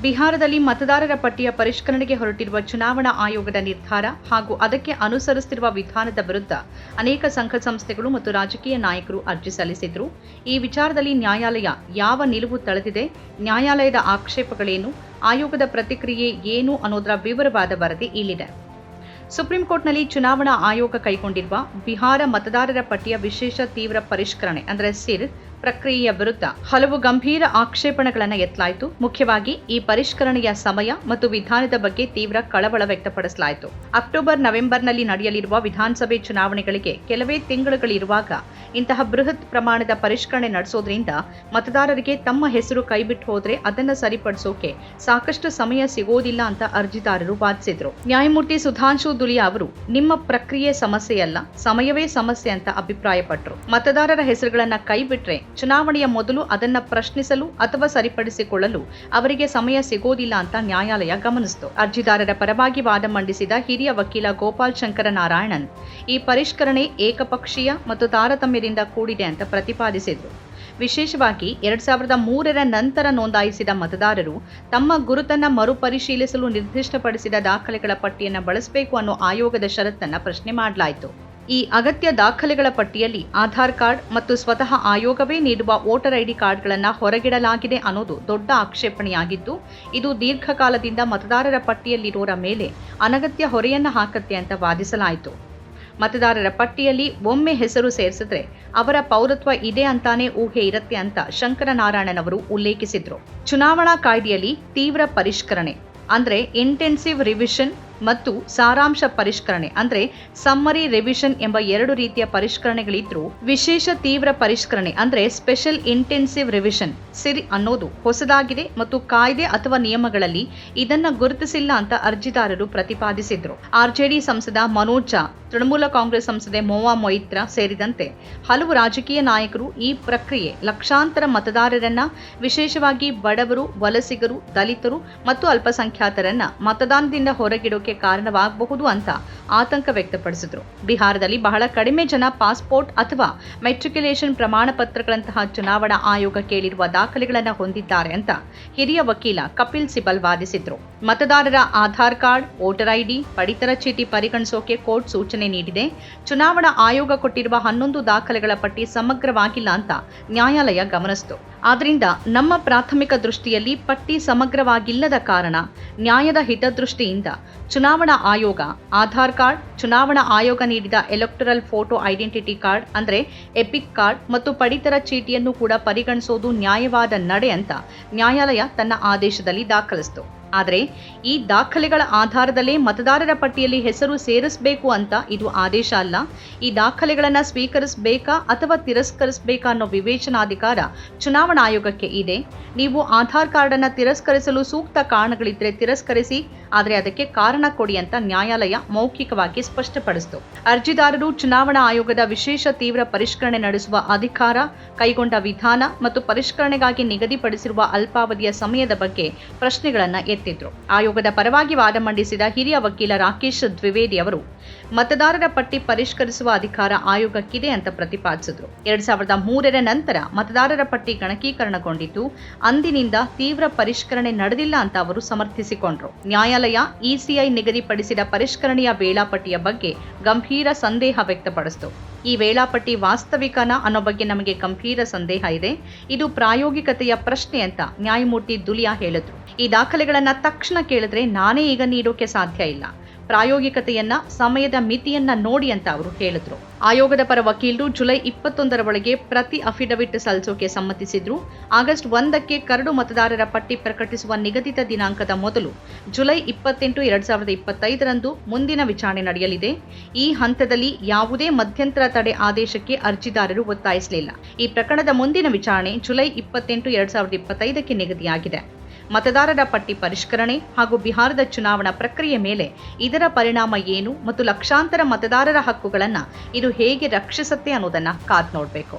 ಬಿಹಾರದಲ್ಲಿ ಮತದಾರರ ಪಟ್ಟಿಯ ಪರಿಷ್ಕರಣೆಗೆ ಹೊರಟಿರುವ ಚುನಾವಣಾ ಆಯೋಗದ ನಿರ್ಧಾರ ಹಾಗೂ ಅದಕ್ಕೆ ಅನುಸರಿಸುತ್ತಿರುವ ವಿಧಾನದ ವಿರುದ್ಧ ಅನೇಕ ಸಂಘ ಸಂಸ್ಥೆಗಳು ಮತ್ತು ರಾಜಕೀಯ ನಾಯಕರು ಅರ್ಜಿ ಸಲ್ಲಿಸಿದ್ರು. ಈ ವಿಚಾರದಲ್ಲಿ ನ್ಯಾಯಾಲಯ ಯಾವ ನಿಲುವು ತಳೆದಿದೆ, ನ್ಯಾಯಾಲಯದ ಆಕ್ಷೇಪಗಳೇನು, ಆಯೋಗದ ಪ್ರತಿಕ್ರಿಯೆ ಏನು ಅನ್ನೋದರ ವಿವರವಾದ ವರದಿ ಇಲ್ಲಿದೆ. ಸುಪ್ರೀಂ ಕೋರ್ಟ್ನಲ್ಲಿ ಚುನಾವಣಾ ಆಯೋಗ ಕೈಗೊಂಡಿರುವ ಬಿಹಾರ ಮತದಾರರ ಪಟ್ಟಿಯ ವಿಶೇಷ ತೀವ್ರ ಪರಿಷ್ಕರಣೆ ಅಂದರೆ ಸಿರ್ ಪ್ರಕ್ರಿಯೆಯ ವಿರುದ್ಧ ಹಲವು ಗಂಭೀರ ಆಕ್ಷೇಪಣೆಗಳನ್ನು ಎತ್ತಲಾಯಿತು. ಮುಖ್ಯವಾಗಿ ಈ ಪರಿಷ್ಕರಣೆಯ ಸಮಯ ಮತ್ತು ವಿಧಾನದ ಬಗ್ಗೆ ತೀವ್ರ ಕಳವಳ ವ್ಯಕ್ತಪಡಿಸಲಾಯಿತು. ಅಕ್ಟೋಬರ್, ನವೆಂಬರ್ನಲ್ಲಿ ನಡೆಯಲಿರುವ ವಿಧಾನಸಭೆ ಚುನಾವಣೆಗಳಿಗೆ ಕೆಲವೇ ತಿಂಗಳುಗಳಿರುವಾಗ ಇಂತಹ ಬೃಹತ್ ಪ್ರಮಾಣದ ಪರಿಷ್ಕರಣೆ ನಡೆಸೋದ್ರಿಂದ ಮತದಾರರಿಗೆ ತಮ್ಮ ಹೆಸರು ಕೈಬಿಟ್ಟು ಹೋದ್ರೆ ಅದನ್ನು ಸರಿಪಡಿಸೋಕೆ ಸಾಕಷ್ಟು ಸಮಯ ಸಿಗೋದಿಲ್ಲ ಅಂತ ಅರ್ಜಿದಾರರು ವಾದಿಸಿದ್ರು. ನ್ಯಾಯಮೂರ್ತಿ ಸುಧಾಂಶು ದುಲಿಯಾ ಅವರು, ನಿಮ್ಮ ಪ್ರಕ್ರಿಯೆ ಸಮಸ್ಯೆಯಲ್ಲ ಸಮಯವೇ ಸಮಸ್ಯೆ ಅಂತ ಅಭಿಪ್ರಾಯಪಟ್ಟರು ಮತದಾರರ ಹೆಸರುಗಳನ್ನ ಕೈಬಿಟ್ರೆ ಚುನಾವಣೆಯ ಮೊದಲು ಅದನ್ನ ಪ್ರಶ್ನಿಸಲು ಅಥವಾ ಸರಿಪಡಿಸಿಕೊಳ್ಳಲು ಅವರಿಗೆ ಸಮಯ ಸಿಗೋದಿಲ್ಲ ಅಂತ ನ್ಯಾಯಾಲಯ ಗಮನಿಸಿತು. ಅರ್ಜಿದಾರರ ಪರವಾಗಿ ವಾದ ಮಂಡಿಸಿದ ಹಿರಿಯ ವಕೀಲ ಗೋಪಾಲ್ ಶಂಕರ ನಾರಾಯಣನ್, ಈ ಪರಿಷ್ಕರಣೆ ಏಕಪಕ್ಷೀಯ ಮತ್ತು ತಾರತಮ್ಯದಿಂದ ಕೂಡಿದೆ ಅಂತ ಪ್ರತಿಪಾದಿಸಿದರು. ವಿಶೇಷವಾಗಿ ಎರಡ್ ಸಾವಿರದ ಮೂರರ ನಂತರ ನೋಂದಾಯಿಸಿದ ಮತದಾರರು ತಮ್ಮ ಗುರುತನ್ನ ಮರುಪರಿಶೀಲಿಸಲು ನಿರ್ದಿಷ್ಟಪಡಿಸಿದ ದಾಖಲೆಗಳ ಪಟ್ಟಿಯನ್ನು ಬಳಸಬೇಕು ಅನ್ನೋ ಆಯೋಗದ ಷರತ್ತನ್ನ ಪ್ರಶ್ನೆ ಮಾಡಲಾಯಿತು. ಈ ಅಗತ್ಯ ದಾಖಲೆಗಳ ಪಟ್ಟಿಯಲ್ಲಿ ಆಧಾರ್ ಕಾರ್ಡ್ ಮತ್ತು ಸ್ವತಃ ಆಯೋಗವೇ ನೀಡುವ ವೋಟರ್ ಐಡಿ ಕಾರ್ಡ್ಗಳನ್ನು ಹೊರಗಿಡಲಾಗಿದೆ ಅನ್ನೋದು ದೊಡ್ಡ ಆಕ್ಷೇಪಣೆಯಾಗಿದ್ದು, ಇದು ದೀರ್ಘಕಾಲದಿಂದ ಮತದಾರರ ಪಟ್ಟಿಯಲ್ಲಿರೋರ ಮೇಲೆ ಅನಗತ್ಯ ಹೊರೆಯನ್ನ ಹಾಕತ್ತೆ ಅಂತ ವಾದಿಸಲಾಯಿತು. ಮತದಾರರ ಪಟ್ಟಿಯಲ್ಲಿ ಒಮ್ಮೆ ಹೆಸರು ಸೇರಿಸಿದ್ರೆ ಅವರ ಪೌರತ್ವ ಇದೆ ಅಂತಾನೆ ಊಹೆ ಇರುತ್ತೆ ಅಂತ ಶಂಕರನಾರಾಯಣನವರು ಉಲ್ಲೇಖಿಸಿದ್ರು. ಚುನಾವಣಾ ಕಾಯ್ದೆಯಲ್ಲಿ ತೀವ್ರ ಪರಿಷ್ಕರಣೆ, ಅಂದ್ರೆ ಇಂಟೆನ್ಸಿವ್ ರಿವಿಷನ್ ಮತ್ತು ಸಾರಾಂಶ ಪರಿಷ್ಕರಣೆ, ಅಂದ್ರೆ ಸಮ್ಮರಿ ರಿವಿಷನ್ ಎಂಬ ಎರಡು ರೀತಿಯ ಪರಿಷ್ಕರಣೆಗಳಿದ್ರು ವಿಶೇಷ ತೀವ್ರ ಪರಿಷ್ಕರಣೆ, ಅಂದ್ರೆ ಸ್ಪೆಷಲ್ ಇಂಟೆನ್ಸಿವ್ ರಿವಿಷನ್ ಸಿರಿ ಅನ್ನೋದು ಹೊಸದಾಗಿದೆ ಮತ್ತು ಕಾಯ್ದೆ ಅಥವಾ ನಿಯಮಗಳಲ್ಲಿ ಇದನ್ನ ಗುರುತಿಸಿಲ್ಲ ಅಂತ ಅರ್ಜಿದಾರರು ಪ್ರತಿಪಾದಿಸಿದ್ರು. ಆರ್ಜೆಡಿ ಸಂಸದ ಮನೋಜ್ ಝಾ ತೃಣಮೂಲ ಕಾಂಗ್ರೆಸ್ ಸಂಸದೆ ಮೋವಾ ಮೊಯಿತ್ರ ಸೇರಿದಂತೆ ಹಲವು ರಾಜಕೀಯ ನಾಯಕರು ಈ ಪ್ರಕ್ರಿಯೆ ಲಕ್ಷಾಂತರ ಮತದಾರರನ್ನ, ವಿಶೇಷವಾಗಿ ಬಡವರು, ವಲಸಿಗರು, ದಲಿತರು ಮತ್ತು ಅಲ್ಪಸಂಖ್ಯಾತರನ್ನ ಮತದಾನದಿಂದ ಹೊರಗಿಡೋಕೆ ಕಾರಣವಾಗಬಹುದು ಅಂತ ಆತಂಕ ವ್ಯಕ್ತಪಡಿಸಿದ್ರು. ಬಿಹಾರದಲ್ಲಿ ಬಹಳ ಕಡಿಮೆ ಜನ ಪಾಸ್ಪೋರ್ಟ್ ಅಥವಾ ಮೆಟ್ರಿಕ್ಯುಲೇಷನ್ ಪ್ರಮಾಣ ಪತ್ರಗಳಂತಹ ಚುನಾವಣಾ ಆಯೋಗ ಕೇಳಿರುವ ದಾಖಲೆಗಳನ್ನು ಹೊಂದಿದ್ದಾರೆ ಅಂತ ಹಿರಿಯ ವಕೀಲ ಕಪಿಲ್ ಸಿಬಲ್ ವಾದಿಸಿದ್ರು. ಮತದಾರರ ಆಧಾರ್ ಕಾರ್ಡ್, ವೋಟರ್ ಐಡಿ, ಪಡಿತರ ಚೀಟಿ ಪರಿಗಣಿಸೋಕೆ ಕೋರ್ಟ್ ಸೂಚನೆ ನೀಡಿದೆ. ಚುನಾವಣಾ ಆಯೋಗ ಕೊಟ್ಟಿರುವ ಹನ್ನೊಂದು ದಾಖಲೆಗಳ ಪಟ್ಟಿ ಸಮಗ್ರವಾಗಿಲ್ಲ ಅಂತ ನ್ಯಾಯಾಲಯ ಗಮನಿಸಿತು. ಆದ್ರಿಂದ ನಮ್ಮ ಪ್ರಾಥಮಿಕ ದೃಷ್ಟಿಯಲ್ಲಿ ಪಟ್ಟಿ ಸಮಗ್ರವಾಗಿಲ್ಲದ ಕಾರಣ ನ್ಯಾಯದ ಹಿತದೃಷ್ಟಿಯಿಂದ ಚುನಾವಣಾ ಆಯೋಗ, ಆಧಾರ್ ಕಾರ್ಡ್, ಚುನಾವಣಾ ಆಯೋಗ ನೀಡಿದ ಎಲೆಕ್ಟ್ರಲ್ ಫೋಟೋ ಐಡೆಂಟಿಟಿ ಕಾರ್ಡ್ ಅಂದರೆ ಎಪಿಕ್ ಕಾರ್ಡ್ ಮತ್ತು ಪಡಿತರ ಚೀಟಿಯನ್ನು ಕೂಡ ಪರಿಗಣಿಸೋದು ನ್ಯಾಯವಾದ ನಡೆ ಅಂತ ನ್ಯಾಯಾಲಯ ತನ್ನ ಆದೇಶದಲ್ಲಿ ದಾಖಲಿಸಿತು. ಆದರೆ ಈ ದಾಖಲೆಗಳ ಆಧಾರದಲ್ಲೇ ಮತದಾರರ ಪಟ್ಟಿಯಲ್ಲಿ ಹೆಸರು ಸೇರಿಸಬೇಕು ಅಂತ ಇದು ಆದೇಶ ಅಲ್ಲ. ಈ ದಾಖಲೆಗಳನ್ನು ಸ್ವೀಕರಿಸಬೇಕಾ ಅಥವಾ ತಿರಸ್ಕರಿಸಬೇಕಾ ಅನ್ನೋ ವಿವೇಚನಾಧಿಕಾರ ಚುನಾವಣಾ ಆಯೋಗಕ್ಕೆ ಇದೆ. ನೀವು ಆಧಾರ್ ಕಾರ್ಡನ್ನು ತಿರಸ್ಕರಿಸಲು ಸೂಕ್ತ ಕಾರಣಗಳಿದ್ರೆ ತಿರಸ್ಕರಿಸಿ, ಆದರೆ ಅದಕ್ಕೆ ಕಾರಣ ಕೊಡಿ ಅಂತ ನ್ಯಾಯಾಲಯ ಮೌಖಿಕವಾಗಿ ಸ್ಪಷ್ಟಪಡಿಸಿತು. ಅರ್ಜಿದಾರರು ಚುನಾವಣಾ ಆಯೋಗದ ವಿಶೇಷ ತೀವ್ರ ಪರಿಷ್ಕರಣೆ ನಡೆಸುವ ಅಧಿಕಾರ, ಕೈಗೊಂಡ ವಿಧಾನ ಮತ್ತು ಪರಿಷ್ಕರಣೆಗಾಗಿ ನಿಗದಿಪಡಿಸಿರುವ ಅಲ್ಪಾವಧಿಯ ಸಮಯದ ಬಗ್ಗೆ ಪ್ರಶ್ನೆಗಳನ್ನು ಎತ್ತಿದ್ರು. ಆಯೋಗದ ಪರವಾಗಿ ವಾದ ಮಂಡಿಸಿದ ಹಿರಿಯ ವಕೀಲ ರಾಕೇಶ್ ದ್ವಿವೇದಿ ಅವರು, ಮತದಾರರ ಪಟ್ಟಿ ಪರಿಷ್ಕರಿಸುವ ಅಧಿಕಾರ ಆಯೋಗಕ್ಕಿದೆ ಅಂತ ಪ್ರತಿಪಾದಿಸಿದ್ರು. ಎರಡ್ ಸಾವಿರದ ಮೂರರ ನಂತರ ಮತದಾರರ ಪಟ್ಟಿ ಗಣಕೀಕರಣಗೊಂಡಿದ್ದು, ಅಂದಿನಿಂದ ತೀವ್ರ ಪರಿಷ್ಕರಣೆ ನಡೆದಿಲ್ಲ ಅಂತ ಅವರು ಸಮರ್ಥಿಸಿಕೊಂಡ್ರು. ನ್ಯಾಯಾಲಯ ಇಸಿಐ ನಿಗದಿಪಡಿಸಿದ ಪರಿಷ್ಕರಣೆಯ ವೇಳಾಪಟ್ಟಿಯ ಬಗ್ಗೆ ಗಂಭೀರ ಸಂದೇಹ ವ್ಯಕ್ತಪಡಿಸಿತು. ಈ ವೇಳಾಪಟ್ಟಿ ವಾಸ್ತವಿಕನ ಅನ್ನೋ ಬಗ್ಗೆ ನಮಗೆ ಗಂಭೀರ ಸಂದೇಹ ಇದೆ. ಇದು ಪ್ರಾಯೋಗಿಕತೆಯ ಪ್ರಶ್ನೆ ಅಂತ ನ್ಯಾಯಮೂರ್ತಿ ದುಲಿಯಾ ಹೇಳಿದ್ರು. ಈ ದಾಖಲೆಗಳನ್ನು ತಕ್ಷಣ ಕೇಳಿದ್ರೆ ನಾನೇ ಈಗ ನೀಡೋಕೆ ಸಾಧ್ಯ ಇಲ್ಲ. ಪ್ರಾಯೋಗಿಕತೆಯನ್ನ, ಸಮಯದ ಮಿತಿಯನ್ನ ನೋಡಿ ಅಂತ ಅವರು ಹೇಳಿದ್ರು. ಆಯೋಗದ ಪರ ವಕೀಲರು ಜುಲೈ ಇಪ್ಪತ್ತೊಂದರ ಒಳಗೆ ಪ್ರತಿ ಅಫಿಡವಿಟ್ ಸಲ್ಲಿಸೋಕೆ ಸಮ್ಮತಿಸಿದ್ರು. ಆಗಸ್ಟ್ ಒಂದಕ್ಕೆ ಕರಡು ಮತದಾರರ ಪಟ್ಟಿ ಪ್ರಕಟಿಸುವ ನಿಗದಿತ ದಿನಾಂಕದ ಮೊದಲು ಜುಲೈ ಇಪ್ಪತ್ತೆಂಟು ಎರಡ್ ಸಾವಿರದ ಇಪ್ಪತ್ತೈದರಂದು ಮುಂದಿನ ವಿಚಾರಣೆ ನಡೆಯಲಿದೆ. ಈ ಹಂತದಲ್ಲಿ ಯಾವುದೇ ಮಧ್ಯಂತರ ತಡೆ ಆದೇಶಕ್ಕೆ ಅರ್ಜಿದಾರರು ಒತ್ತಾಯಿಸಲಿಲ್ಲ. ಈ ಪ್ರಕರಣದ ಮುಂದಿನ ವಿಚಾರಣೆ ಜುಲೈ ಇಪ್ಪತ್ತೆಂಟು ಎರಡ್ ಸಾವಿರದ ಇಪ್ಪತ್ತೈದಕ್ಕೆ ನಿಗದಿಯಾಗಿದೆ. ಮತದಾರರ ಪಟ್ಟಿ ಪರಿಷ್ಕರಣೆ ಹಾಗೂ ಬಿಹಾರದ ಚುನಾವಣಾ ಪ್ರಕ್ರಿಯೆ ಮೇಲೆ ಇದರ ಪರಿಣಾಮ ಏನು ಮತ್ತು ಲಕ್ಷಾಂತರ ಮತದಾರರ ಹಕ್ಕುಗಳನ್ನು ಇದು ಹೇಗೆ ರಕ್ಷಿಸುತ್ತೆ ಅನ್ನೋದನ್ನು ಕಾದ್ ನೋಡಬೇಕು.